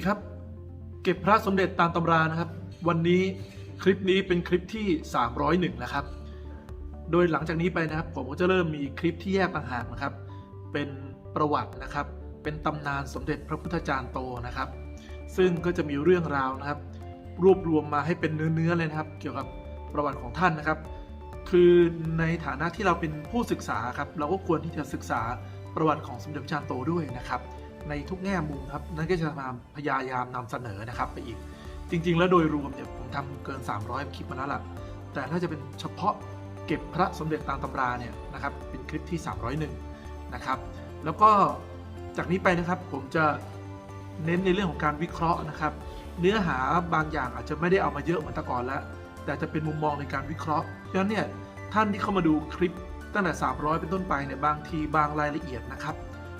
ดีครับ เก็บพระสมเด็จตามตำรานะครับ วันนี้คลิปนี้เป็นคลิปที่ 301 นะครับ โดยหลังจากนี้ไปนะครับ ผมก็จะเริ่มมีคลิปที่แยกต่างหากนะครับ เป็นประวัตินะครับ เป็นตำนานสมเด็จพระพุทธจารย์โตนะครับ ซึ่งก็จะมีเรื่องราวนะครับ รวบรวมมาให้เป็นเนื้อๆเลยนะครับ เกี่ยวกับประวัติของท่านนะครับ คือในฐานะที่เราเป็นผู้ศึกษาครับ เราก็ควรที่จะศึกษาประวัติของสมเด็จพระจารย์โตด้วยนะครับ ในทุกแง่มุมครับ นั่นก็จะมพยายามนำเสนอนะครับไปอีก จริง ๆ แล้วโดยรวมเนี่ยผมทำเกิน 300 คลิปมาแล้วล่ะ แต่ถ้าจะเป็นเฉพาะเก็บพระสมเด็จตามตำราเนี่ยนะครับ เป็นคลิปที่ 301 นะครับ แล้วก็จากนี้ไปนะครับผมจะเน้นในเรื่องของการวิเคราะห์นะครับ เนื้อหาบางอย่างอาจจะไม่ได้เอามาเยอะเหมือนแต่ก่อนแล้ว แต่จะเป็นมุมมองในการวิเคราะห์เพราะฉะนั้นเนี่ยท่านที่เข้ามาดูคลิปตั้งแต่ 300 เป็นต้นไปเนี่ยบางทีบางรายละเอียดนะครับ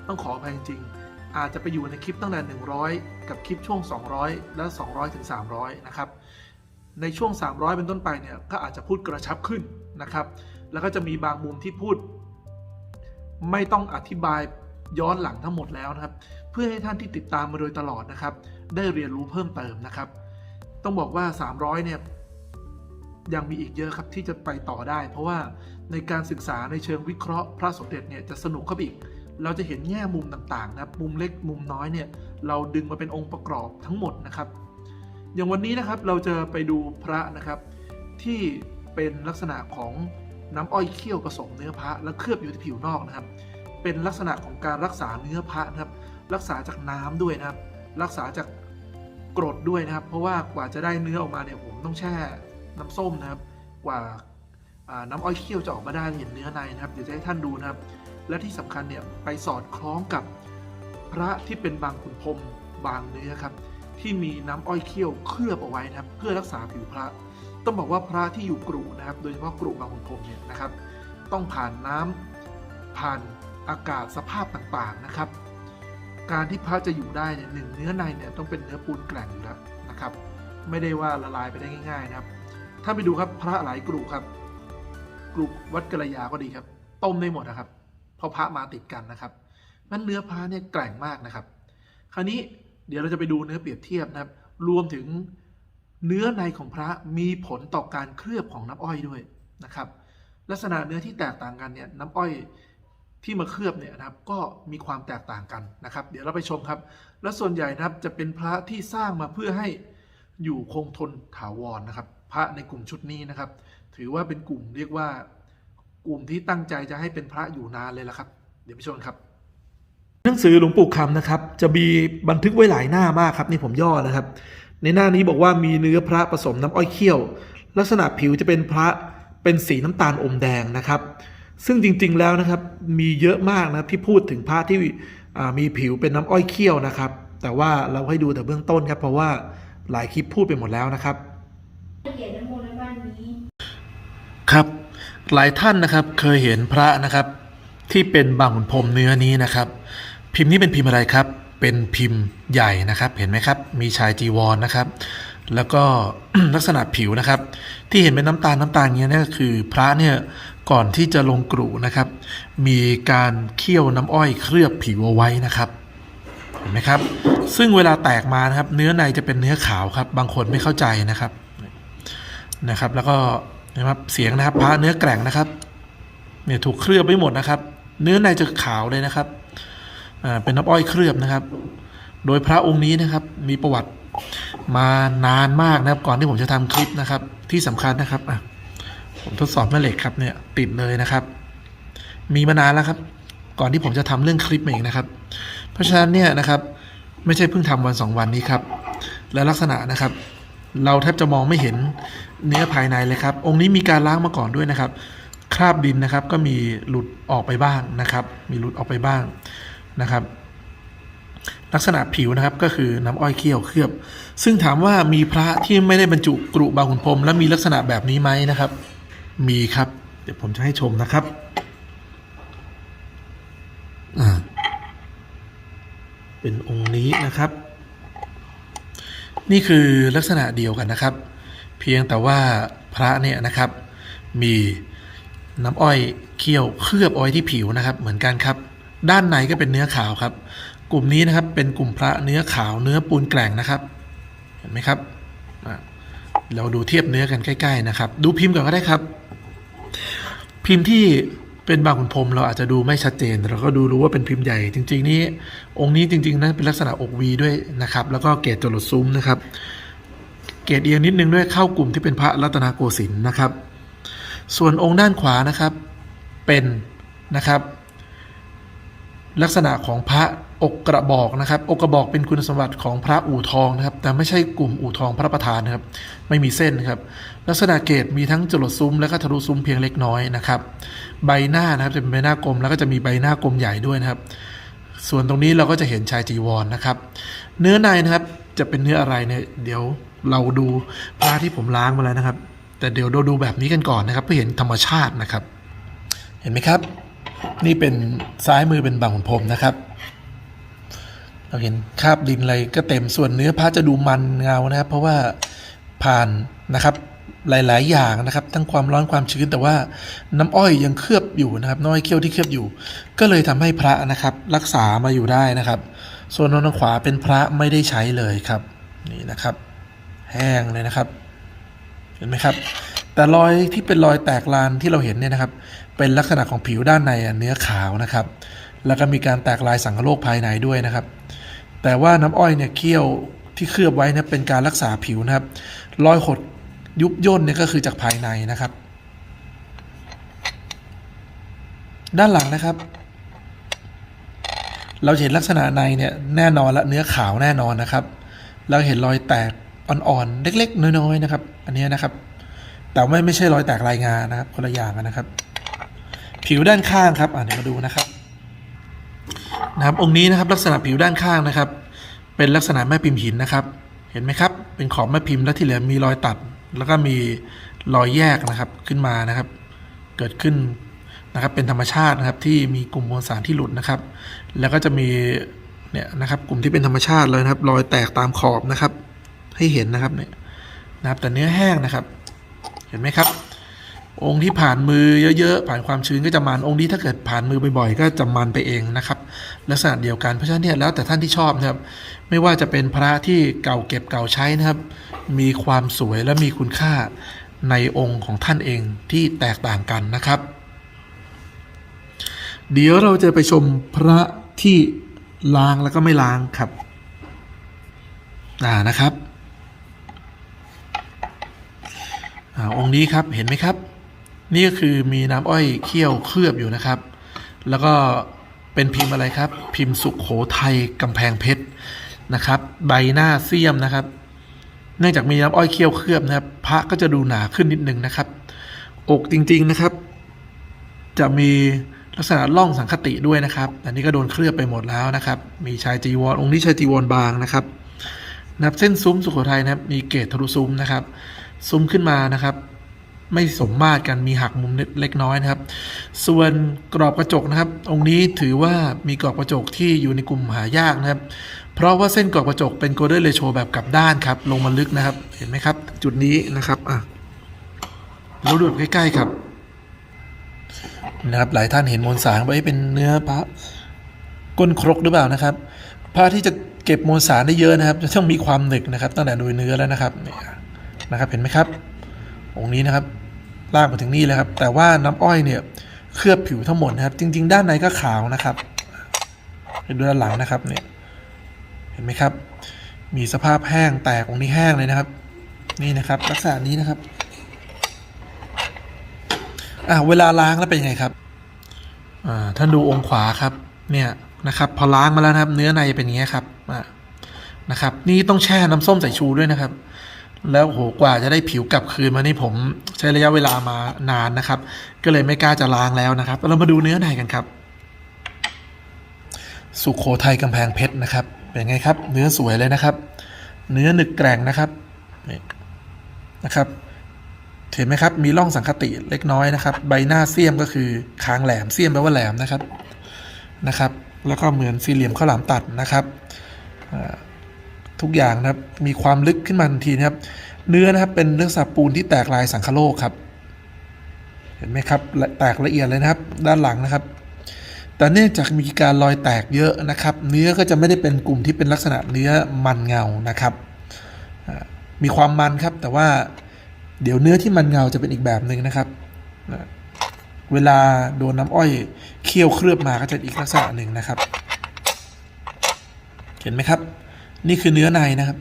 ต้องขออภัยจริงๆ อาจจะไปอยู่ในคลิปตั้งแต่ 100 กับคลิปช่วง 200 และ 200 ถึง 300 นะครับ ในช่วง 300 เป็นต้นไปเนี่ยก็อาจจะพูดกระชับขึ้นนะครับ แล้วก็จะมีบางมุมที่พูด ไม่ต้องอธิบายย้อนหลังทั้งหมดแล้วนะครับ เพื่อให้ท่านที่ติดตามมาโดยตลอดนะครับ ได้เรียนรู้เพิ่มเติมนะครับ ต้องบอกว่า 300 เนี่ยยังมีอีกเยอะครับที่จะไปต่อได้ เพราะว่าในการศึกษาในเชิงวิเคราะห์พระสมเด็จเนี่ยจะสนุกเข้าไปอีก เราจะเห็นแง่มุมต่างๆนะครับมุมเล็กมุมน้อยเนี่ยเราดึงมาเป็นองค์ประกอบทั้งหมดนะครับ อย่างวันนี้นะครับเราจะไปดูพระนะครับ ที่เป็นลักษณะของน้ำอ้อยเคี่ยวผสมเนื้อพระและเคลือบอยู่ที่ผิวนอกนะครับ เป็นลักษณะของการรักษาเนื้อพระนะครับ รักษาจากน้ำด้วยนะครับ รักษาจากกรดด้วยนะครับ เพราะว่ากว่าจะได้เนื้อออกมาเนี่ยผมต้องแช่น้ำส้มนะครับ กว่าน้ำอ้อยเคี่ยวจะออกมาได้เห็นเนื้อในนะครับ เดี๋ยวจะให้ท่านดูนะครับ และที่สำคัญเนี่ยไปสอดคล้องกับพระที่เป็นบางขุนพรมบางเนื้อครับ ที่มีน้ำอ้อยเคี่ยวเคลือบเอาไว้นะครับ เพื่อรักษาผิวพระ ต้องบอกว่าพระที่อยู่กรุนะครับ โดยเฉพาะกรุบางขุนพรมเนี่ยนะครับ ต้องผ่านน้ำผ่านอากาศสภาพต่างๆนะครับ การที่พระจะอยู่ได้เนี่ยหนึ่งเนื้อในเนี่ยต้องเป็นเนื้อปูนแกร่งอยู่แล้วนะครับ ไม่ได้ว่าละลายไปได้ง่าย ๆนะครับ ถ้าไปดูครับพระหลายกรุครับกรุวัดกระยาก็ดีครับ ต้มได้หมดนะครับ เพราะพระมาติดกันนะครับนั้นเนื้อพระเนี่ยแกร่งมากนะครับ คราวนี้เดี๋ยวเราจะไปดูเนื้อเปรียบเทียบนะครับ รวมถึงเนื้อในของพระมีผลต่อการเคลือบของน้ำอ้อยด้วยนะครับ ลักษณะเนื้อที่แตกต่างกันเนี่ยน้ำอ้อยที่มาเคลือบเนี่ยนะครับก็มีความแตกต่างกันนะครับ เดี๋ยวเราไปชมครับ และส่วนใหญ่นะครับจะเป็นพระที่สร้างมาเพื่อให้อยู่คงทนถาวรนะครับ พระในกลุ่มชุดนี้นะครับ ถือว่าเป็นกลุ่มเรียกว่า กลุ่มที่ตั้งใจจะให้เป็นพระอยู่นานเลยล่ะครับ เดี๋ยวไปชมครับ หนังสือหลวงปู่คำนะครับ จะมีบันทึกไว้หลายหน้ามากครับ นี่ผมย่อนะครับ ในหน้านี้บอกว่ามีเนื้อพระผสมน้ำอ้อยเคี่ยว ลักษณะผิวจะเป็นพระเป็นสีน้ำตาลอมแดงนะครับ ซึ่งจริงๆแล้วนะครับมีเยอะมากนะครับที่พูดถึงพระที่มีผิวเป็นน้ำอ้อยเคี่ยวนะครับ แต่ว่าเราให้ดูแต่เบื้องต้นครับเพราะว่าหลายคลิปพูดไปหมดแล้วนะครับ ละเอียดน้ำมนต์ในบ้านนี้ ครับ หลายท่านนะครับเคยเห็นพระนะครับ ที่เป็นบางขุนพรมเนื้อนี้นะครับ พิมพ์นี้เป็นพิมพ์อะไรครับ เป็นพิมพ์ใหญ่นะครับเห็นไหมครับ มีชายจีวรนะครับ แล้วก็ลักษณะผิวนะครับ ที่เห็นเป็นน้ำตาลน้ำตาลเงี้ยนี่ก็คือ พระเนี่ยก่อนที่จะลงกรุนะครับ มีการเคี่ยวน้ำอ้อยเคลือบผิวเอาไว้นะครับเห็นไหมครับ ซึ่งเวลาแตกมานะครับ เนื้อในจะเป็นเนื้อขาวครับ บางคนไม่เข้าใจนะครับนะครับ แล้วก็ นะครับเสียงนะครับพระเนื้อแกร่งนะครับเนี่ยถูกเคลือบไปหมดนะครับ เนื้อในจะขาวเลยนะครับอ่าเป็นน้ำอ้อยเคลือบนะครับ โดยพระองค์นี้นะครับมีประวัติมานานมากนะครับ ก่อนที่ผมจะทำคลิปนะครับ ที่สำคัญนะครับอะผมทดสอบแม่เหล็กครับเนี่ยติดเลยนะครับ มีมานานแล้วครับ ก่อนที่ผมจะทำเรื่องคลิปเองนะครับ เพราะฉะนั้นเนี่ยนะครับ ไม่ใช่เพิ่งทำวันสองวันนี้ครับ และลักษณะนะครับ เราแทบจะมองไม่เห็นเนื้อภายในเลยครับ องค์นี้มีการล้างมาก่อนด้วยนะครับ คราบดินนะครับก็มีหลุดออกไปบ้างนะครับ มีหลุดออกไปบ้างนะครับลักษณะผิวนะครับก็คือน้ำอ้อยเคี่ยวเคลือบ ซึ่งถามว่ามีพระที่ไม่ได้บรรจุกรุบาขุนพรมและมีลักษณะแบบนี้ไหมนะครับ มีครับ เดี๋ยวผมจะให้ชมนะครับเป็นองค์นี้นะครับ นี่คือลักษณะเดียวกันนะครับ เพียงแต่ว่าพระเนี่ยนะครับ มีน้ำอ้อยเคี่ยวเคลือบอาไว้ที่ผิวนะครับ เหมือนกันครับ ด้านในก็เป็นเนื้อขาวครับ กลุ่มนี้นะครับเป็นกลุ่มพระเนื้อขาวเนื้อปูนแกร่งนะครับเห็นไหมครับเราดูเทียบเนื้อกันใกล้ ๆ นะครับ ดูพิมพ์ก่อนก็ได้ครับ พิมพ์ที่ เป็นบางขุนพรมเราอาจจะดูไม่ชัดเจน เราก็ดูรู้ว่าเป็นพิมพ์ใหญ่ จริง ๆ นี่องค์นี้จริง ๆนะเป็นลักษณะอกวีด้วยนะครับ แล้วก็เกรดจรดซุ้มนะครับ เกรดเอียงนิดนึงด้วยเข้ากลุ่มที่เป็นพระรัตนโกสินทร์นะครับ ส่วนองค์ด้านขวานะครับเป็นนะครับ ลักษณะของพระอกกระบอกนะครับ อกกระบอกเป็นคุณสมบัติของพระอู่ทองนะครับ แต่ไม่ใช่กลุ่มอู่ทองพระประธานนะครับ ไม่มีเส้นนะครับ ลักษณะเกตมีทั้งจรดซุ้มและก็ทะลุซุ้มเพียงเล็กน้อยนะครับ ใบหน้านะครับจะเป็นใบหน้ากลมแล้วก็จะมีใบหน้ากลมใหญ่ด้วยนะครับ ส่วนตรงนี้เราก็จะเห็นชายจีวรนนะครับ เนื้อในนะครับจะเป็นเนื้ออะไรเนี่ยเดี๋ยวเราดูพระที่ผมล้างมาแล้วนะครับ แต่เดี๋ยวเราดูแบบนี้กันก่อนนะครับเพื่อเห็นธรรมชาตินะครับ เห็นไหมครับ นี่เป็นซ้ายมือเป็นบางขุนพรมนะครับ เราเห็นคราบดินอะไรก็เต็มส่วนเนื้อพระจะดูมันเงานะครับ เพราะว่าผ่านนะครับ หลาย ๆ อย่างนะครับ ทั้งความร้อนความชื้นแต่ว่าน้ำอ้อยยังเคลือบอยู่นะครับน้อยเคี้ยวที่เคลือบอยู่ ก็เลยทำให้พระนะครับ รักษามาอยู่ได้นะครับ ส่วนนนทางขวาเป็นพระไม่ได้ใช้เลยครับนี่นะครับ แห้งเลยนะครับ เห็นไหมครับ แต่รอยที่เป็นรอยแตกลานที่เราเห็นเนี่ยนะครับ เป็นลักษณะของผิวด้านในเนื้อขาวนะครับ แล้วก็มีการแตกลายสังโลกภายในด้วยนะครับ แต่ว่าน้ำอ้อยเนี่ยเคี่ยวที่เคลือบไว้นะเป็นการรักษาผิวนะครับ รอยหด ยุบย่นเนี่ยก็คือจากภายในนะครับ ด้านหลังนะครับ เราเห็นลักษณะในเนี่ยแน่นอนละเนื้อขาวแน่นอนนะครับ เราเห็นรอยแตกอ่อนๆเล็ก ๆ น้อยๆนะครับ อันนี้นะครับ แต่ไม่ไม่ใช่รอยแตกลายงานะครับคนละอย่างนะครับ ผิวด้านข้างครับอ่าเดี๋ยวมาดูนะครับนะครับองค์นี้นะครับลักษณะผิวด้านข้างนะครับ เป็นลักษณะแม่พิมพ์หินนะครับ เห็นไหมครับ เป็นขอบแม่พิมพ์แล้วที่เหลือมีรอยตัด แล้วก็มีรอยแยกนะครับขึ้นมานะครับ เกิดขึ้นนะครับเป็นธรรมชาตินะครับที่มีกลุ่มมวลสารที่หลุดนะครับ แล้วก็จะมีเนี่ยนะครับกลุ่มที่เป็นธรรมชาติเลยนะครับรอยแตกตามขอบนะครับ ให้เห็นนะครับเนี่ยนะครับแต่เนื้อแห้งนะครับ เห็นไหมครับ องค์ที่ผ่านมือเยอะๆผ่านความชื้นก็จะมันองค์นี้ถ้าเกิดผ่านมือบ่อยๆก็จะมันไปเองนะครับ ลักษณะเดียวกันเพราะฉะนั้นเนี่ยแล้วแต่ท่านที่ชอบนะครับ ไม่ว่าจะเป็นพระที่เก่าเก็บเก่าใช้นะครับ มีความสวยและมีคุณค่าในองค์ของท่านเองที่แตกต่างกันนะครับ เดี๋ยวเราจะไปชมพระที่ล้างแล้วก็ไม่ล้างครับอ่านะครับอาองค์นี้ครับเห็นไหมครับ นี่ก็คือมีน้ำอ้อยเคี่ยวเคลือบอยู่นะครับ แล้วก็เป็นพิมพ์อะไรครับ พิมพ์สุขโขทัยกำแพงเพชรนะครับ ใบหน้าเสียมนะครับ เนื่องจากมีน้ำอ้อยเคี่ยวเคลือบนะครับ พระก็จะดูหนาขึ้นนิดนึงนะครับ อกจริง ๆนะครับ จะมีลักษณะล่องสังคติด้วยนะครับ อันนี้ก็โดนเคลือบไปหมดแล้วนะครับ มีชายจีวรองค์นี้ชายจีวรบางนะครับนับเส้นซุ้มสุโขทัยนะครับ มีเกตทะลุซุ้มนะครับ ซุ้มขึ้นมานะครับ ไม่สมมาตรกันมีหักมุมเล็กน้อยนะครับ ส่วนกรอบกระจกนะครับ องค์นี้ถือว่ามีกรอบกระจกที่อยู่ในกลุ่มหายากนะครับ เพราะว่าเส้นกรอบกระจกเป็นโกลเด้นเรโชแบบกลับด้านครับ ลงมาลึกนะครับ เห็นไหมครับ จุดนี้นะครับอะเราดูแบบใกล้ๆครับนะครับ หลายท่านเห็นมวลสารว่าเป็นเนื้อพระก้นครกหรือเปล่านะครับผ้าที่จะเก็บมวลสารได้เยอะนะครับ จะต้องมีความหนึกนะครับ ตั้งแต่โดยเนื้อแล้วนะครับเนี่ยนะครับ เห็นไหมครับ องค์นี้นะครับลากมาถึงนี่แล้วครับ แต่ว่าน้ำอ้อยเนี่ยเคลือบผิวทั้งหมดนะครับ จริง ๆ ด้านในก็ขาวนะครับดูด้านหลังนะครับเนี่ย เห็นไหมครับ มีสภาพแห้งแตกองนี้แห้งเลยนะครับ นี่นะครับลักษณะนี้นะครับอะเวลาล้างแล้วเป็นยังไงครับอ่าท่านดูองค์ขวาครับเนี่ยนะครับ พอล้างมาแล้วนะครับ เนื้อในเป็นอย่างเงี้ครับอ่านะครับ นี่ต้องแช่น้ำส้มสายชูด้วยนะครับ แล้วโหกว่าจะได้ผิวกลับคืนมานี่ผมใช้ระยะเวลามานานนะครับ ก็เลยไม่กล้าจะล้างแล้วนะครับ เรามาดูเนื้อในกันครับ สุขโขทัยกำแพงเพชรนะครับ เป็นไงครับ เนื้อสวยเลยนะครับ เนื้อหนึกแกร่งนะครับนี่นะครับเห็นไหมครับ มีร่องสังคติเล็กน้อยนะครับ ใบหน้าเสี้ยมก็คือคางแหลมเสี้ยมแปลว่าแหลมนะครับนะครับ แล้วก็เหมือนสี่เหลี่ยมข้าวหลามตัดนะครับทุกอย่างนะครับมีความลึกขึ้นมาทันทีนะครับ เนื้อนะครับเป็นเนื้อสับปูนที่แตกลายสังคโลกครับ เห็นไหมครับแตกละเอียดเลยนะครับ ด้านหลังนะครับ แต่เนื่องจากมีการรอยแตกเยอะนะครับ เนื้อก็จะไม่ได้เป็นกลุ่มที่เป็นลักษณะเนื้อมันเงานะครับมีความมันครับ แต่ว่าเดี๋ยวเนื้อที่มันเงาจะเป็นอีกแบบหนึ่งนะครับ เวลาโดนน้ำอ้อยเคี่ยวเคลือบมาก็จะอีกลักษณะหนึ่งนะครับ เห็นไหมครับ นี่คือเนื้อในนะครับ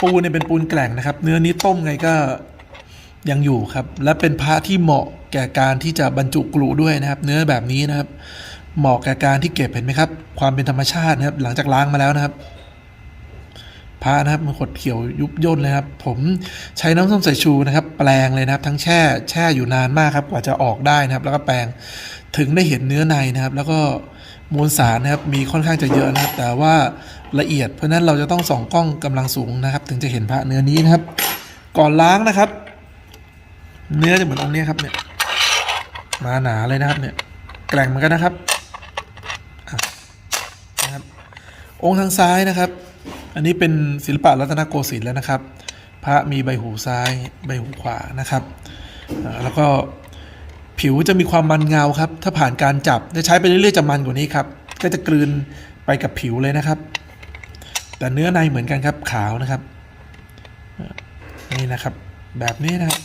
ปูเนี่ยเป็นปูนแกร่งนะครับ เนื้อนี้ต้มไงก็ยังอยู่ครับ และเป็นพระที่เหมาะ แก่การที่จะบรรจุกรุด้วยนะครับ เนื้อแบบนี้นะครับ เหมาะแก่การที่เก็บเห็นไหมครับ ความเป็นธรรมชาตินะครับ หลังจากล้างมาแล้วนะครับพระนะครับมันขดเขียวยุบย่นเลยครับ ผมใช้น้ำส้มสายชูนะครับ แปลงเลยนะครับ ทั้งแช่แช่อยู่นานมากครับ กว่าจะออกได้นะครับ แล้วก็แปลงถึงได้เห็นเนื้อในนะครับ แล้วก็มวลสารนะครับมีค่อนข้างจะเยอะนะครับ แต่ว่าละเอียดเพราะนั้นเราจะต้องส่องกล้องกำลังสูงนะครับ ถึงจะเห็นพระเนื้อนี้นะครับ ก่อนล้างนะครับ เนื้อจะเหมือนองค์นี้ครับเนี่ย มาหนาเลยนะครับเนี่ยแกร่งเหมือนกันนะครับนะครับ องค์ทางซ้ายนะครับ อันนี้เป็นศิลปะรัตนโกสินทร์แล้วนะครับ พระมีใบหูซ้ายใบหูขวานะครับแล้วก็ผิวจะมีความมันเงาครับ ถ้าผ่านการจับจะใช้ไปเรื่อยๆจะมันกว่านี้ครับ ก็จะกลืนไปกับผิวเลยนะครับ แต่เนื้อในเหมือนกันครับขาวนะครับ นี่นะครับ แบบนี้นะครับ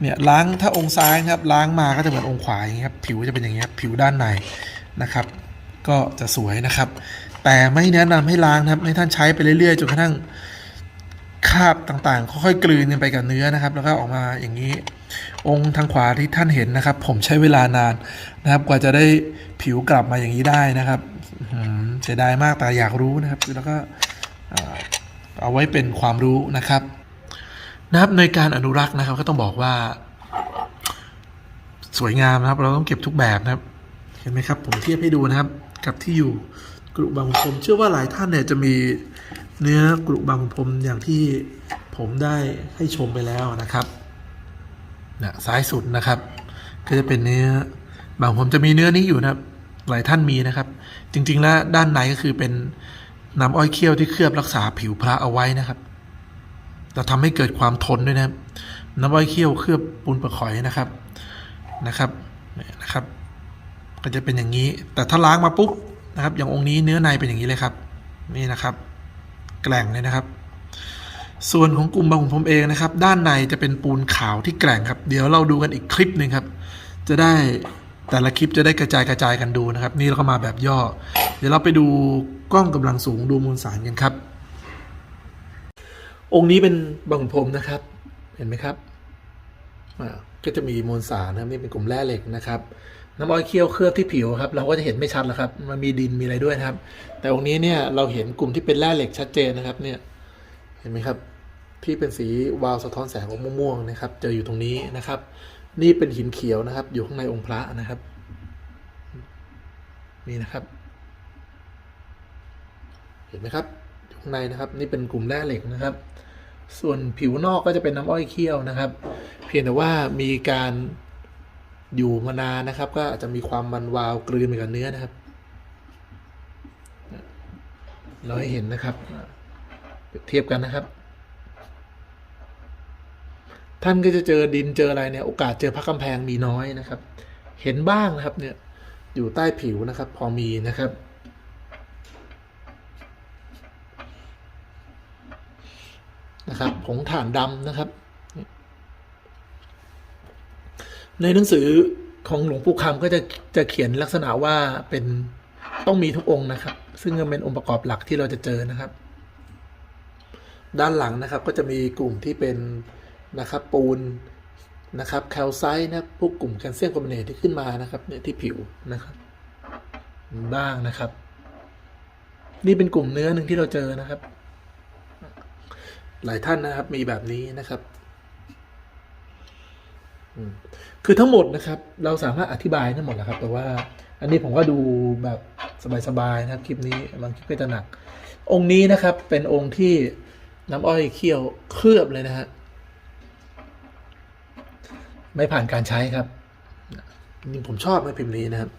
เนี่ยล้างถ้าองค์ซ้ายนะครับล้างมาก็จะเหมือนองค์ขวาอย่างนี้ยครับผิวจะเป็นอย่างนี้ครับผิวด้านในนะครับ ก็จะสวยนะครับ แต่ไม่แนะนำให้ล้างนะครับให้ท่านใช้ไปเรื่อยๆจนกระทั่งคราบต่างๆ ค่อยๆกลืนกันไปกับเนื้อนะครับ แล้วก็ออกมาอย่างนี้ องค์ทางขวาที่ท่านเห็นนะครับ ผมใช้เวลานานนะครับ กว่าจะได้ผิวกลับมาอย่างนี้ได้นะครับเสียดายมากแต่อยากรู้นะครับแล้วก็เอาไว้เป็นความรู้นะครับ นะครับในการอนุรักษ์นะครับ ก็ต้องบอกว่า สวยงามนะครับ เราต้องเก็บทุกแบบนะครับ เห็นไหมครับ ผมเทียบให้ดูนะครับ กับที่อยู่กรุบางพรมเชื่อว่าหลายท่านเนี่ยจะมีเนื้อกรุบางพรมอย่างที่ผมได้ให้ชมไปแล้วนะครับนะซ้ายสุดนะครับ ก็จะเป็นเนื้อบางผมจะมีเนื้อนี้อยู่นะครับ หลายท่านมีนะครับ จริง ๆ แล้วด้านในก็คือเป็นน้ำอ้อยเคี่ยวที่เคลือบรักษาผิวพระเอาไว้นะครับ แต่ทำให้เกิดความทนด้วยนะครับ น้ำอ้อยเคี่ยวเคลือบปูนประข่อยนะครับนะครับนะครับ ก็จะเป็นอย่างนี้ แต่ถ้าล้างมาปุ๊บนะครับ อย่างองค์นี้เนื้อในเป็นอย่างนี้เลยครับ นี่นะครับ แกล่งเลยนะครับ ส่วนของกลุ่มบางขุนพมเองนะครับ ด้านในจะเป็นปูนขาวที่แกร่งครับ เดี๋ยวเราดูกันอีกคลิปหนึ่งครับ จะได้แต่ละคลิปจะได้กระจายกระจายกันดูนะครับ นี่เราก็มาแบบย่อ เดี๋ยวเราไปดูกล้องกำลังสูงดูมูลสารกันครับ องค์นี้เป็นบางพรมนะครับ เห็นไหมครับก็จะมีมวลสารนะครับนี่เป็นกลุ่มแร่เหล็กนะครับน้ำอ้อยเคี่ยวเคลือบที่ผิวครับเราก็จะเห็นไม่ชัดแล้วครับ มันมีดินมีอะไรด้วยนะครับ แต่องค์นี้เนี่ยเราเห็นกลุ่มที่เป็นแร่เหล็กชัดเจนนะครับ เนี่ยเห็นไหมครับ ที่เป็นสีวาวสะท้อนแสงออกม่วงๆนะครับ เจออยู่ตรงนี้นะครับ นี่เป็นหินเขียวนะครับ อยู่ข้างในองค์พระนะครับ นี่นะครับ เห็นไหมครับอยู่ข้างในนะครับ นี่เป็นกลุ่มแร่เหล็กนะครับ ส่วนผิวนอกก็จะเป็นน้ำอ้อยเคี่ยวนะครับ เพียงแต่ว่ามีการอยู่มานานนะครับ ก็อาจจะมีความมันวาวกลืนไปกับเนื้อนะครับ เราให้เห็นนะครับเทียบกันนะครับ ท่านก็จะเจอดินเจออะไรเนี่ย โอกาสเจอพระกำแพงมีน้อยนะครับ เห็นบ้างนะครับเนี่ยอยู่ใต้ผิวนะครับ พอมีนะครับ นะครับผงถ่านดำนะครับ ในหนังสือของหลวงปู่คำก็จะจะเขียนลักษณะว่าเป็นต้องมีทุกองค์นะครับ ซึ่งเป็นองค์ประกอบหลักที่เราจะเจอนะครับ ด้านหลังนะครับก็จะมีกลุ่มที่เป็นนะครับปูนนะครับแคลไซต์นะพวกกลุ่มแคลเซียมคาร์บอเนตที่ขึ้นมานะครับเนี่ยที่ผิวนะครับ บ้างนะครับ นี่เป็นกลุ่มเนื้อหนึ่งที่เราเจอนะครับ หลายท่านนะครับมีแบบนี้นะครับคือทั้งหมดนะครับ เราสามารถอธิบายทั้งหมดแล้วครับ แต่ว่า อันนี้ผมก็ดูแบบสบายๆนะครับคลิปนี้บางคลิปก็จะหนัก องค์นี้นะครับ เป็นองค์ที่น้ำอ้อยเคี่ยวเคลือบเลยนะฮะไม่ผ่านการใช้ครับนี่ผมชอบนะพิมพ์นี้นะครับ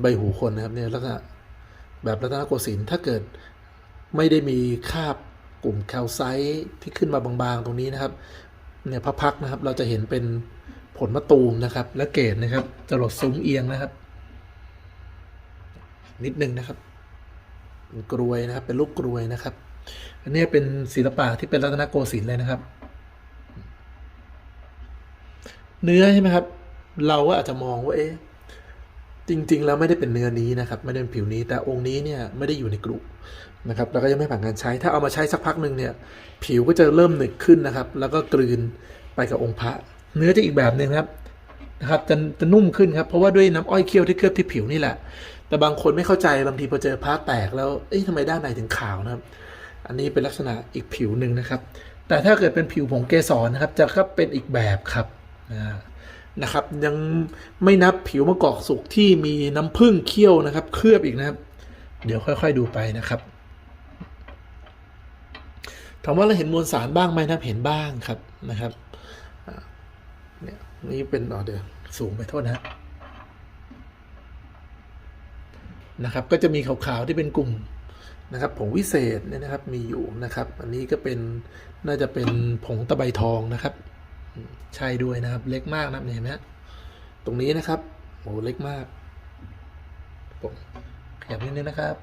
ใบหูคนนะครับเนี่ยลักษณะแบบรัตนโกสินทร์ถ้าเกิดไม่ได้มีคาบ กลุ่มแคลไซต์ที่ขึ้นมาบางๆ ตรงนี้นะครับเนี่ยพระพักนะครับ เราจะเห็นเป็นผลมะตูมนะครับ และเกศนะครับจรดซุ้มเอียงนะครับ นิดนึงนะครับเป็นกรวยนะครับ เป็นลูกกรวยนะครับ อันนี้เป็นศิลปะที่เป็นรัตนโกสินทร์เลยนะครับ เนื้อใช่ไหมครับ เราก็อาจจะมองว่าเอ๊ะจริง ๆ แล้วไม่ได้เป็นเนื้อนี้นะครับ ไม่ได้เป็นผิวนี้ แต่องค์นี้เนี่ยไม่ได้อยู่ในกรุ นะครับแล้วก็ยังไม่ผ่านการใช้ ถ้าเอามาใช้สักพักหนึ่งเนี่ยผิวก็จะเริ่มหนึบขึ้นนะครับ แล้วก็กลืนไปกับองค์พระ เนื้อจะอีกแบบหนึ่งครับนะครับจะจะนุ่มขึ้นครับเพราะว่าด้วยน้ำอ้อยเคี่ยวที่เคลือบที่ผิวนี่แหละ แต่บางคนไม่เข้าใจบางทีพอเจอพระแตกแล้วเอ๊ะทำไมด้านในถึงขาวนะครับ อันนี้เป็นลักษณะอีกผิวหนึ่งนะครับ แต่ถ้าเกิดเป็นผิวผงเกสรนะครับ จะก็เป็นอีกแบบครับนะนะครับ ยังไม่นับผิวมะกอกสุกที่มีน้ำผึ้งเคี่ยวนะครับ เคลือบอีกนะครับ เดี๋ยวค่อย ๆ ดูไปนะครับ ถามว่าเราเห็นมวลสารบ้างไหมนะเห็นบ้างครับนะครับเนี่ยนี่เป็นอ๋อเดี๋ยวสูงไปโทษนะนะครับ ก็จะมีขาวๆที่เป็นกลุ่มนะครับผงวิเศษเนี่ยนะครับมีอยู่นะครับ อันนี้ก็เป็นน่าจะเป็นผงตะไบทองนะครับ ใช่ด้วยนะครับ เล็กมากนะเห็นไหมฮะตรงนี้นะครับโอ้เล็กมากผมขยับนิดนึงนะครับ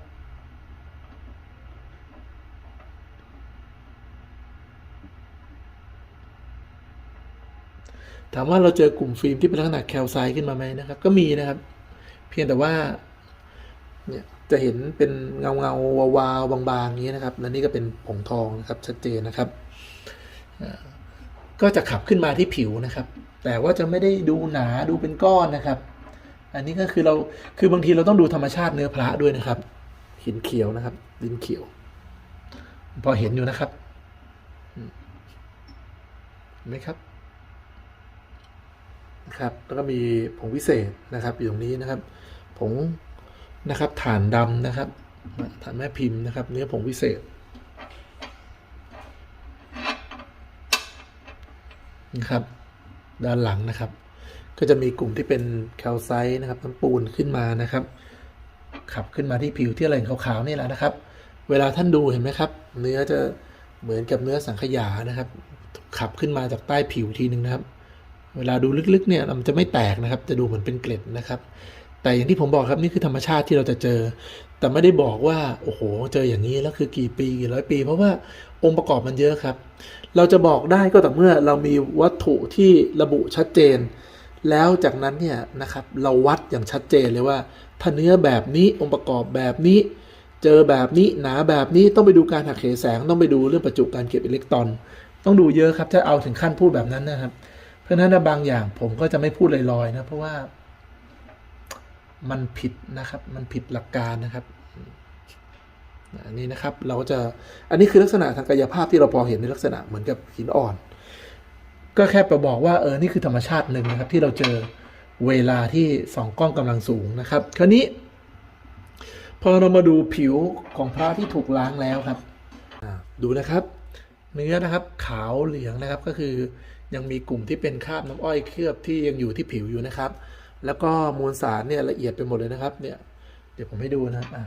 ถามว่าเราเจอกลุ่มฟิล์มที่เป็นลักษณะแคลไซด์ขึ้นมาไหมนะครับ ก็มีนะครับ เพียงแต่ว่าเนี่ยจะเห็นเป็นเงาเงาวาวๆบางๆอย่างนี้นะครับและนี่ก็เป็นผงทองนะครับชัดเจนนะครับ ก็จะขับขึ้นมาที่ผิวนะครับ แต่ว่าจะไม่ได้ดูหนาดูเป็นก้อนนะครับ อันนี้ก็คือเราคือบางทีเราต้องดูธรรมชาติเนื้อพระด้วยนะครับหินเขียวนะครับดินเขียว พอเห็นอยู่นะครับเห็นไหมครับ ครับแล้วก็มีผงวิเศษนะครับอยู่ตรงนี้นะครับ ผงนะครับฐานดำนะครับฐานแม่พิมพ์นะครับ เนื้อผงวิเศษนะครับ ด้านหลังนะครับ ก็จะมีกลุ่มที่เป็นแคลไซต์นะครับน้ำปูนขึ้นมานะครับ ขับขึ้นมาที่ผิวที่อะไรขาวๆนี่แหละนะครับ เวลาท่านดูเห็นไหมครับ เนื้อจะเหมือนกับเนื้อสังขยานะครับ ขับขึ้นมาจากใต้ผิวทีหนึ่งนะครับ เวลาดูลึกๆเนี่ยมันจะไม่แตกนะครับ จะดูเหมือนเป็นเกล็ดนะครับ แต่อย่างที่ผมบอกครับนี่คือธรรมชาติที่เราจะเจอ แต่ไม่ได้บอกว่าโอ้โหเจออย่างนี้แล้วคือกี่ปีกี่ร้อยปี เพราะว่าองค์ประกอบมันเยอะครับ เราจะบอกได้ก็แต่เมื่อเรามีวัตถุที่ระบุชัดเจน แล้วจากนั้นเนี่ยนะครับเราวัดอย่างชัดเจนเลยว่า ถ้าเนื้อแบบนี้องค์ประกอบแบบนี้ เจอแบบนี้หนาแบบนี้ต้องไปดูการหักเหแสงต้องไปดูเรื่องประจุการเก็บอิเล็กตรอน ต้องดูเยอะครับถ้าเอาถึงขั้นพูดแบบนั้นนะครับ เพราะฉะนั้นนะบางอย่างผมก็จะไม่พูดลอยๆนะ เพราะว่ามันผิดนะครับ มันผิดหลักการนะครับอันนี้นะครับเราจะอันนี้คือลักษณะทางกายภาพที่เราพอเห็นในลักษณะเหมือนกับหินอ่อน ก็แค่ไปบอกว่าเออนี่คือธรรมชาติหนึ่งนะครับ ที่เราเจอเวลาที่สองกล้องกำลังสูงนะครับ คราวนี้ พอเรามาดูผิวของพระที่ถูกล้างแล้วครับดูนะครับ เนื้อนะครับขาวเหลืองนะครับก็คือ ยังมีกลุ่มที่เป็นคราบน้ำอ้อยเคลือบที่ยังอยู่ที่ผิวอยู่นะครับ แล้วก็มวลสารเนี่ยละเอียดไปหมดเลยนะครับ เนี่ย เดี๋ยวผมให้ดูนะครับอะ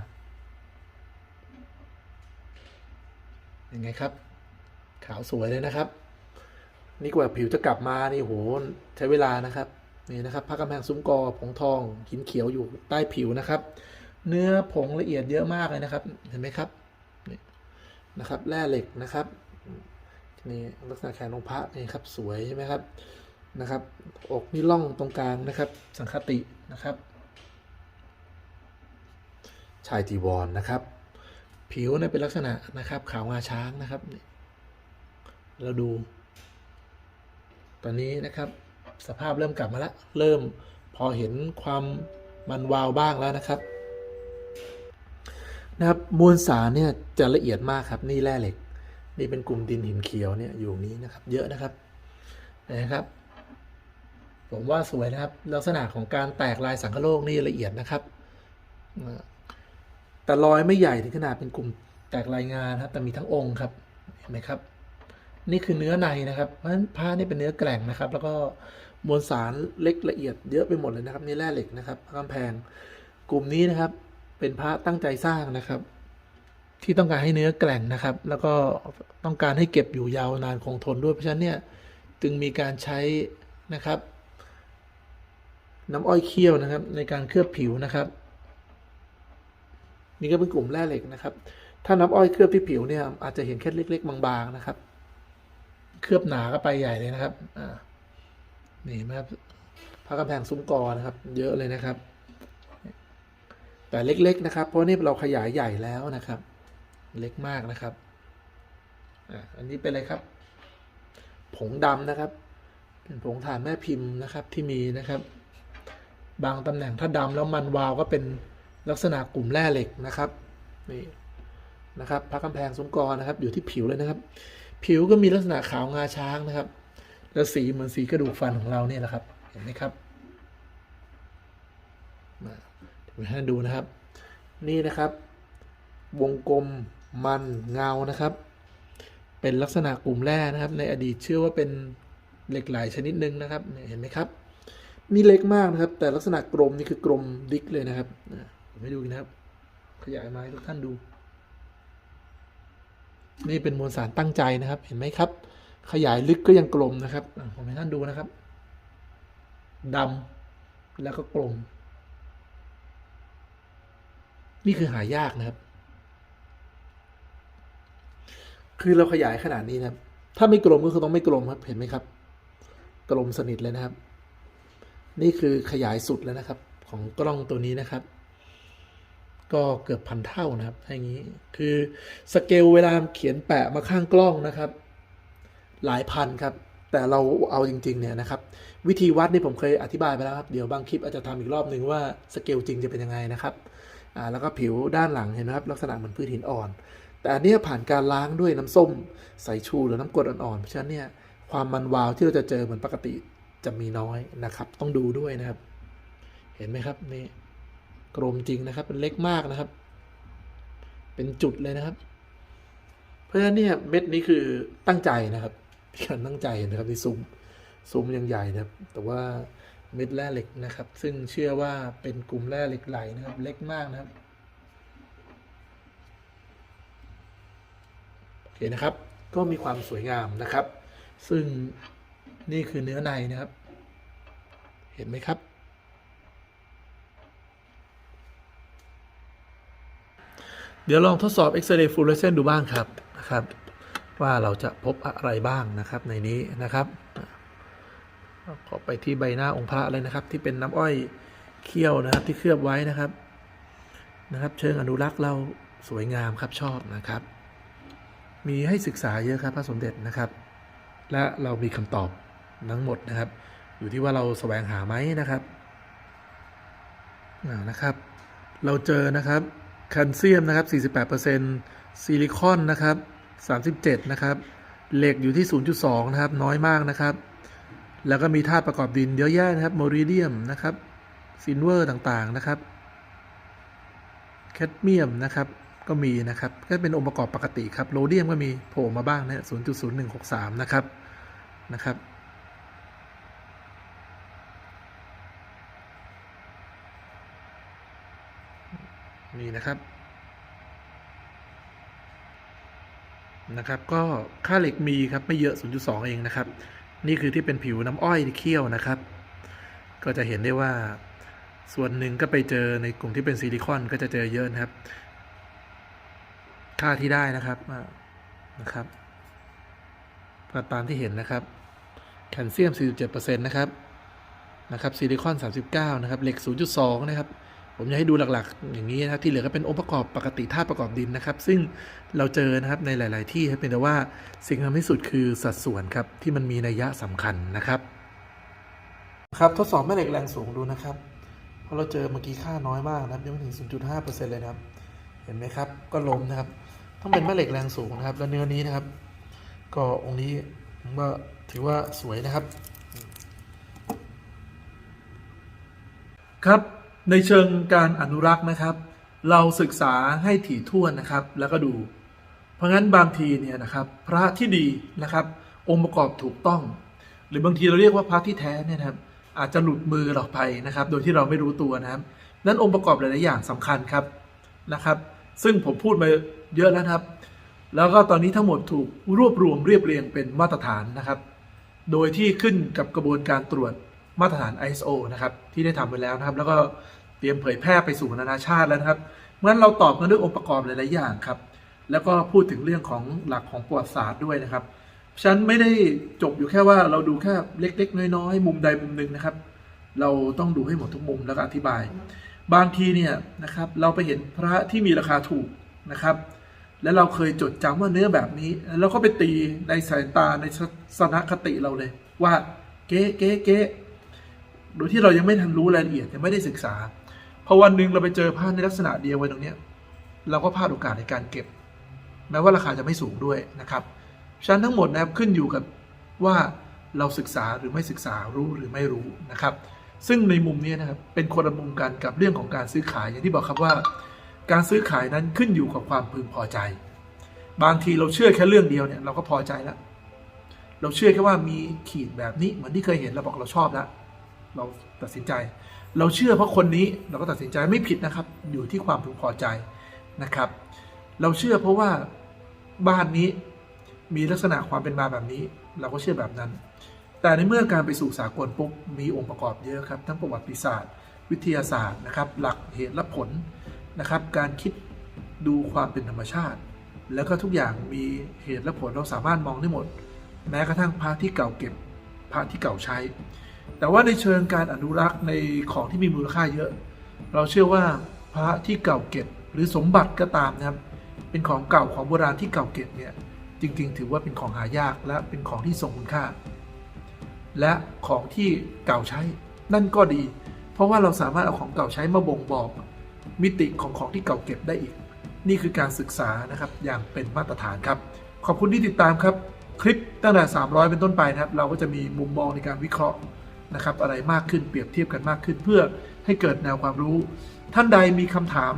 ยังไงครับ ขาวสวยเลยนะครับ นี่กว่าผิวจะกลับมานี่โหใช้เวลานะครับนี่นะครับผ้ากำแพงซุ้มกอผงทองหินเขียวอยู่ใต้ผิวนะครับ เนื้อผงละเอียดเยอะมากเลยนะครับ เห็นไหมครับนี่นะครับ แร่เหล็กนะครับ นี่ลักษณะแขนองพระนี่ครับสวยใช่ไหมครับนะครับ อกนี่ล่องตรงกลางนะครับ สังคตินะครับ ชายจีวรนนะครับ ผิวเนี่ยเป็นลักษณะนะครับขาวงาช้างนะครับนี่เราดู ตอนนี้นะครับ สภาพเริ่มกลับมาแล้ว เริ่มพอเห็นความมันวาวบ้างแล้วนะครับนะครับมวลสารเนี่ยจะละเอียดมากครับนี่แร่เหล็ก นี่เป็นกลุ่มดินหินเขียวเนี่ยอยู่นี้นะครับ เยอะนะครับนะครับ ผมว่าสวยนะครับ ลักษณะของการแตกลายสังคโลกนี่ละเอียดนะครับแต่รอยไม่ใหญ่ถึงขนาดเป็นกลุ่มแตกลายงานนะครับ แต่มีทั้งองค์ครับเห็นไหมครับ นี่คือเนื้อในนะครับเพราะฉะนั้นผ้านี่เป็นเนื้อแกร่งนะครับ แล้วก็มวลสารเล็กละเอียดเยอะไปหมดเลยนะครับนี่แร่เหล็กนะครับผ้ากำแพงกลุ่มนี้นะครับ เป็นพระตั้งใจสร้างนะครับ ที่ต้องการให้เนื้อแกร่งนะครับ แล้วก็ต้องการให้เก็บอยู่ยาวนานคงทนด้วย เพราะฉะนั้นเนี่ยจึงมีการใช้นะครับ น้ำอ้อยเคี่ยวนะครับ ในการเคลือบผิวนะครับ นี่ก็เป็นกลุ่มแร่เหล็กนะครับ ถ้าน้ำอ้อยเคลือบที่ผิวเนี่ยอาจจะเห็นแค่เล็ก ๆ บางๆนะครับ เคลือบหนาก็ไปใหญ่เลยนะครับอ่านี่นไหมครับพระกำแพงซุ้มกอนะครับ เยอะเลยนะครับ แต่เล็ก ๆ นะครับ เพราะนี่เราขยายใหญ่แล้วนะครับ เล็กมากนะครับอ่าอันนี้เป็นอะไรครับ ผงดำนะครับ เป็นผงถ่านแม่พิมพ์นะครับที่มีนะครับ บางตำแหน่งถ้าดำแล้วมันวาวก็เป็นลักษณะกลุ่มแร่เหล็กนะครับนี่นะครับพระกำแพงซุ้มกอนะครับ อยู่ที่ผิวเลยนะครับ ผิวก็มีลักษณะขาวงาช้างนะครับ แล้วสีเหมือนสีกระดูกฟันของเราเนี่ยแหละครับ เห็นไหมครับมาเดี๋ยวให้ดูนะครับ นี่นะครับ วงกลม มันเงานะครับ เป็นลักษณะกลุ่มแร่นะครับ ในอดีตเชื่อว่าเป็นเหล็กไหลชนิดหนึ่งนะครับเห็นไหมครับ นี่เล็กมากนะครับ แต่ลักษณะกลมนี่คือกลมดิกเลยนะครับผมให้ดูนะครับ ขยายมาให้ทุกท่านดู นี่เป็นมวลสารตั้งใจนะครับ เห็นไหมครับ ขยายลึกก็ยังกลมนะครับอะผมให้ท่านดูนะครับดำแล้วก็กลม นี่คือหายากนะครับ คือเราขยายขนาดนี้นะครับ ถ้าไม่กลมก็คือต้องไม่กลมครับ เห็นไหมครับ กลมสนิทเลยนะครับ นี่คือขยายสุดแล้วนะครับ ของกล้องตัวนี้นะครับ ก็เกือบพันเท่านะครับอย่างนี้ คือสเกลเวลาเขียนแปะมาข้างกล้องนะครับ หลายพันครับ แต่เราเอาจริง ๆ เนี่ยนะครับ วิธีวัดนี่ผมเคยอธิบายไปแล้วครับ เดี๋ยวบางคลิปอาจจะทำอีกรอบหนึ่งว่าสเกลจริงจะเป็นยังไงนะครับ อ่า แล้วก็ผิวด้านหลังเห็นไหมครับ ลักษณะเหมือนพืชหินอ่อน แต่อันนี้ผ่านการล้างด้วยน้ำส้มใสายชูหรือน้ำกรดอ่อนๆเพราะฉะนั้นเนี่ยความมันวาวที่เราจะเจอเหมือนปกติจะมีน้อยนะครับ ต้องดูด้วยนะครับ เห็นไหมครับนี่กลมจริงนะครับเป็นเล็กมากนะครับ เป็นจุดเลยนะครับ เพราะฉะนั้นเนี่ยเม็ดนี้คือตั้งใจนะครับพี่กันตั้งใจนะครับที่ซุ้มซุ้มยังใหญ่นะครับ แต่ว่าเม็ดแร่เหล็กนะครับ ซึ่งเชื่อว่าเป็นกลุ่มแร่เหล็กไหลนะครับ เล็กมากนะครับ โอ เคนะครับ ก็มีความสวยงามนะครับ ซึ่งนี่คือเนื้อในนะครับ เห็นไหมครับ เดี๋ยวลองทดสอบเอ็กซเรย์ฟลูออเรสเซนต์ดูบ้างครับนะครับ ว่าเราจะพบอะไรบ้างนะครับในนี้นะครับขอไปที่ใบหน้าองค์พระเลยนะครับ ที่เป็นน้ำอ้อยเคี่ยวนะครับที่เคลือบไว้นะครับนะครับ เชิงอนุรักษ์เราสวยงามครับชอบนะครับ มีให้ศึกษาเยอะครับพระสมเด็จนะครับ และเรามีคำตอบทั้งหมดนะครับ อยู่ที่ว่าเราแสวงหาไหมนะครับอ่านะครับ เราเจอนะครับแคลเซียมนะครับ 48%ซิลิคอนนะครับ 37 นะครับ เหล็กอยู่ที่ 0.2 นะครับ น้อยมากนะครับ แล้วก็มีธาตุประกอบดินเยอะแยะนะครับโมริเดียมนะครับซินเวอร์ต่างๆนะครับ แคดเมียมนะครับ ก็มีนะครับ ก็เป็นองค์ประกอบปกติครับ โรเดียมก็มีโผล่มาบ้างนะ0.0163 นะครับ นะครับ นี่นะครับ นะครับ ก็ค่าเหล็กมีครับ ไม่เยอะ 0.2 เองนะครับ นี่คือที่เป็นผิวน้ำอ้อยที่เคี่ยวนะครับ ก็จะเห็นได้ว่าส่วนหนึ่งก็ไปเจอในกลุ่มที่เป็นซิลิคอนก็จะเจอเยอะนะครับ ค่าที่ได้นะครับนะครับก็ตามที่เห็นนะครับ แคลเซียม 47%นะครับนะครับซิลิคอน 39 นะครับเหล็ก 0.2 นะครับ ผมจะให้ดูหลักๆ อย่างนี้นะครับที่เหลือก็เป็นองค์ประกอบปกติธาตุประกอบดินนะครับ ซึ่งเราเจอนะครับในหลาย ๆ ที่เป็นแต่ว่าสิ่งสำคัญที่สุดคือสัดส่วนครับที่มันมีนัยยะสำคัญนะครับครับทดสอบแม่เหล็กแรงสูงดูนะครับเพราะเราเจอเมื่อกี้ค่าน้อยมากนะครับยังไม่ถึง 0.5%เลยนะครับ เห็นไหมครับ ก็ล้มนะครับ ต้องเป็นแม่เหล็กแรงสูงนะครับ แล้วเนื้อนี้นะครับ ก็องค์นี้ผมว่าถือว่าสวยนะครับ ครับในเชิงการอนุรักษ์นะครับ เราศึกษาให้ถี่ถ้วนนะครับ แล้วก็ดู เพราะงั้นบางทีเนี่ยนะครับ พระที่ดีนะครับ องค์ประกอบถูกต้อง หรือบางทีเราเรียกว่าพระที่แท้เนี่ยนะครับ อาจจะหลุดมือเราไปนะครับ โดยที่เราไม่รู้ตัวนะครับนั้นองค์ประกอบหลาย ๆ อย่างสำคัญครับนะครับ ซึ่งผมพูดมาเยอะแล้วครับ แล้วก็ตอนนี้ทั้งหมดถูกรวบรวมเรียบเรียงเป็นมาตรฐานนะครับ โดยที่ขึ้นกับกระบวนการตรวจมาตรฐาน ISO นะครับ ที่ได้ทำไปแล้วนะครับ แล้วก็เตรียมเผยแพร่ไปสู่นานาชาติแล้วนะครับเพราะฉะนั้นเราตอบกันด้วยองค์ประกอบหลายๆอย่างครับ แล้วก็พูดถึงเรื่องของหลักของประวัติศาสตร์ด้วยนะครับฉันไม่ได้จบอยู่แค่ว่าเราดูแค่เล็ก ๆ น้อยๆมุมใดมุมหนึ่งนะครับ เราต้องดูให้หมดทุกมุมแล้วก็อธิบาย บางทีเนี่ยนะครับเราไปเห็นพระที่มีราคาถูกนะครับ แล้วเราเคยจดจำว่าเนื้อแบบนี้ แล้วก็ไปตีในสายตาในสนคติเราเลย ว่าเก๊เก๊เก๊โดยที่เรายังไม่ทันรู้รายละเอียดยังไม่ได้ศึกษาพอวันหนึ่งเราไปเจอผ้าในลักษณะเดียวไว้ตรงนี้เราก็พลาดโอกาสในการเก็บ แม้ว่าราคาจะไม่สูงด้วยนะครับฉะนั้นทั้งหมดนะครับขึ้นอยู่กับว่าเราศึกษาหรือไม่ศึกษารู้หรือไม่รู้นะครับ ซึ่งในมุมนี้นะครับเป็นคนละมุมกันกับเรื่องของการซื้อขายอย่างที่บอกครับว่า การซื้อขายนั้นขึ้นอยู่กับความพึงพอใจ บางทีเราเชื่อแค่เรื่องเดียวเนี่ยเราก็พอใจแล้ว เราเชื่อแค่ว่ามีขีดแบบนี้เหมือนที่เคยเห็นเราบอกเราชอบแล้วเราตัดสินใจ เราเชื่อเพราะคนนี้เราก็ตัดสินใจไม่ผิดนะครับ อยู่ที่ความพึงพอใจนะครับ เราเชื่อเพราะว่าบ้านนี้มีลักษณะความเป็นมาแบบนี้ เราก็เชื่อแบบนั้น แต่ในเมื่อการไปสู่สากลปุ๊บมีองค์ประกอบเยอะครับ ทั้งประวัติศาสตร์ วิทยาศาสตร์นะครับ หลักเหตุและผลนะครับ การคิดดูความเป็นธรรมชาติ แล้วก็ทุกอย่างมีเหตุและผลเราสามารถมองได้หมด แม้กระทั่งพระที่เก่าเก็บพระที่เก่าใช้ แต่ว่าในเชิงการอนุรักษ์ในของที่มีมูลค่าเยอะ เราเชื่อว่าพระที่เก่าเก็บหรือสมบัติก็ตามนะครับ เป็นของเก่าของโบราณที่เก่าเก็บเนี่ยจริง ๆ ถือว่าเป็นของหายากและเป็นของที่ทรงคุณค่า และของที่เก่าใช้ นั่นก็ดี เพราะว่าเราสามารถเอาของเก่าใช้มาบ่งบอกมิติของของที่เก่าเก็บได้อีก นี่คือการศึกษานะครับอย่างเป็นมาตรฐานครับ ขอบคุณที่ติดตามครับ คลิปตั้งแต่ 300 เป็นต้นไปนะครับ เราก็จะมีมุมมองในการวิเคราะห์นะครับ อะไรมากขึ้นเปรียบเทียบกันมากขึ้น เพื่อให้เกิดแนวความรู้ ท่านใดมีคำถาม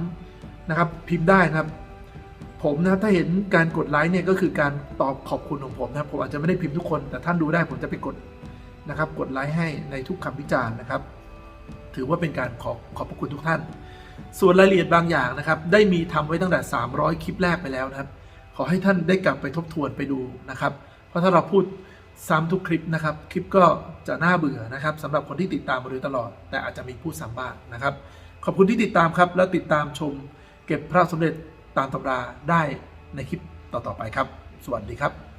นะครับ พิมพ์ได้นะครับ ผมนะครับถ้าเห็นการกดไลค์เนี่ยก็คือการตอบขอบคุณของผมนะครับผมอาจจะไม่ได้พิมพ์ทุกคน แต่ท่านดูได้ผมจะไปกด นะครับ กดไลค์ให้ในทุกคำวิจารณ์นะครับ ถือว่าเป็นการขอขอบพระคุณทุกท่าน ส่วนรายละเอียดบางอย่างนะครับ ได้มีทำไว้ตั้งแต่ 300 คลิปแรกไปแล้วนะครับ ขอให้ท่านได้กลับไปทบทวนไปดูนะครับ เพราะถ้าเราพูดซ้ำทุกคลิปนะครับ คลิปก็จะน่าเบื่อนะครับสำหรับคนที่ติดตามมาโดยตลอด แต่อาจจะมีผู้ซ้ำบ้างนะครับ ขอบคุณที่ติดตามครับ แล้วติดตามชม เก็บพระสมเด็จตามตำราได้ในคลิปต่อๆไปครับ สวัสดีครับ